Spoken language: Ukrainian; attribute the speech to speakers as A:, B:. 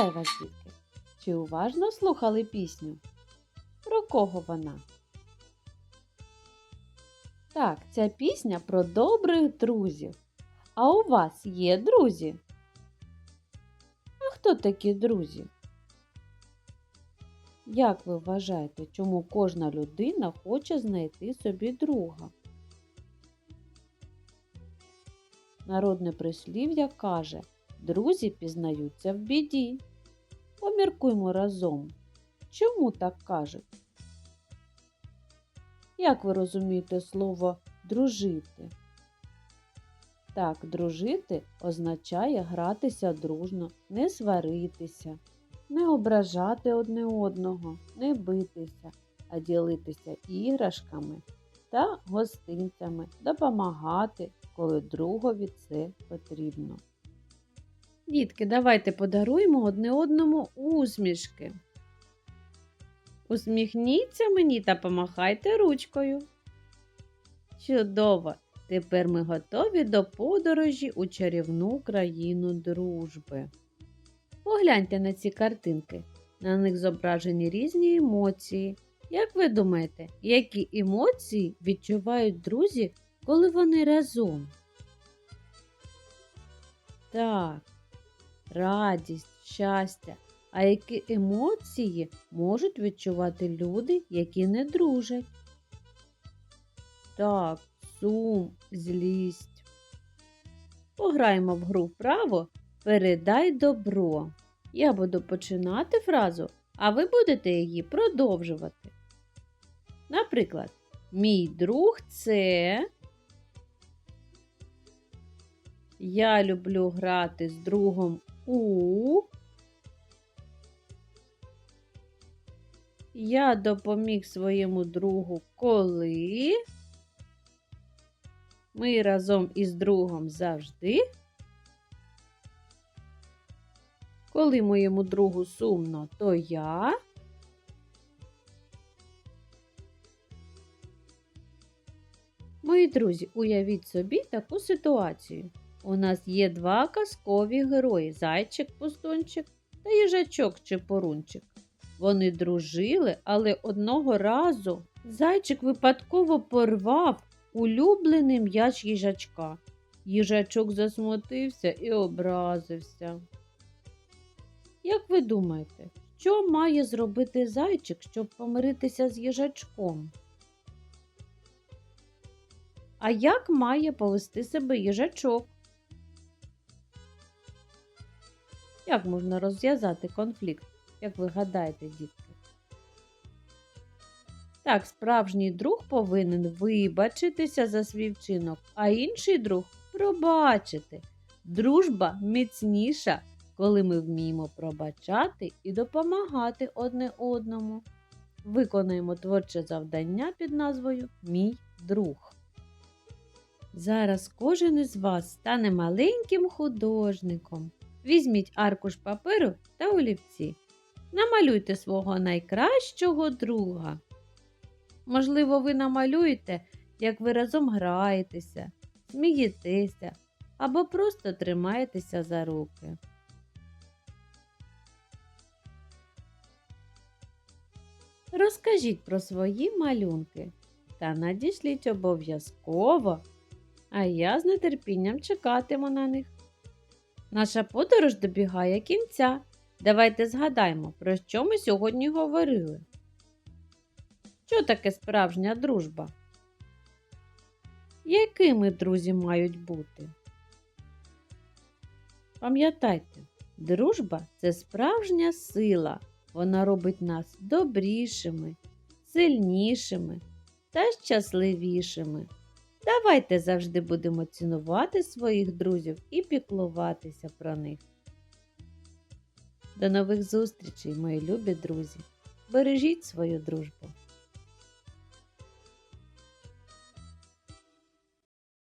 A: Вітаю вас, дітки! Чи уважно слухали пісню? Про кого вона? Так, ця пісня про добрих друзів. А у вас є друзі? А хто такі друзі? Як ви вважаєте, чому кожна людина хоче знайти собі друга? Народне прислів'я каже, друзі пізнаються в біді. Поміркуймо разом. Чому так кажуть? Як ви розумієте слово дружити? Так, дружити означає гратися дружно, не сваритися, не ображати одне одного, не битися, а ділитися іграшками та гостинцями, допомагати, коли другові це потрібно. Дітки, давайте подаруємо одне одному усмішки. Усміхніться мені та помахайте ручкою. Чудово! Тепер ми готові до подорожі у чарівну країну дружби. Погляньте на ці картинки. На них зображені різні емоції. Як ви думаєте, які емоції відчувають друзі, коли вони разом? Так, радість, щастя. А які емоції можуть відчувати люди, які не дружать? Так, сум, злість. Пограємо в гру вправо Передай добро. Я буду починати фразу, а ви будете її продовжувати. Наприклад, мій друг це. Я люблю грати з другом у. Я допоміг своєму другу коли. Ми разом із другом завжди. Коли моєму другу сумно, то я. Мої друзі, уявіть собі таку ситуацію. У нас є два казкові герої зайчик-пустунчик та їжачок чепурунчик. Вони дружили, але одного разу зайчик випадково порвав улюблений м'яч їжачка. Їжачок засмутився і образився. Як ви думаєте, що має зробити зайчик, щоб помиритися з їжачком? А як має повести себе їжачок? Як можна розв'язати конфлікт, як ви гадаєте, дітки? Так, справжній друг повинен вибачитися за свій вчинок, а інший друг пробачити. Дружба міцніша, коли ми вміємо пробачати і допомагати одне одному. Виконаємо творче завдання під назвою Мій друг. Зараз кожен із вас стане маленьким художником. Візьміть аркуш паперу та олівці. Намалюйте свого найкращого друга. Можливо, ви намалюєте, як ви разом граєтеся, смієтеся або просто тримаєтеся за руки. Розкажіть про свої малюнки та надішліть обов'язково, а я з нетерпінням чекатиму на них. Наша подорож добігає кінця. Давайте згадаємо, про що ми сьогодні говорили. Що таке справжня дружба? Якими друзі мають бути? Пам'ятайте, дружба це справжня сила. Вона робить нас добрішими, сильнішими та щасливішими. Давайте завжди будемо цінувати своїх друзів і піклуватися про них. До нових зустрічей, мої любі друзі! Бережіть свою дружбу!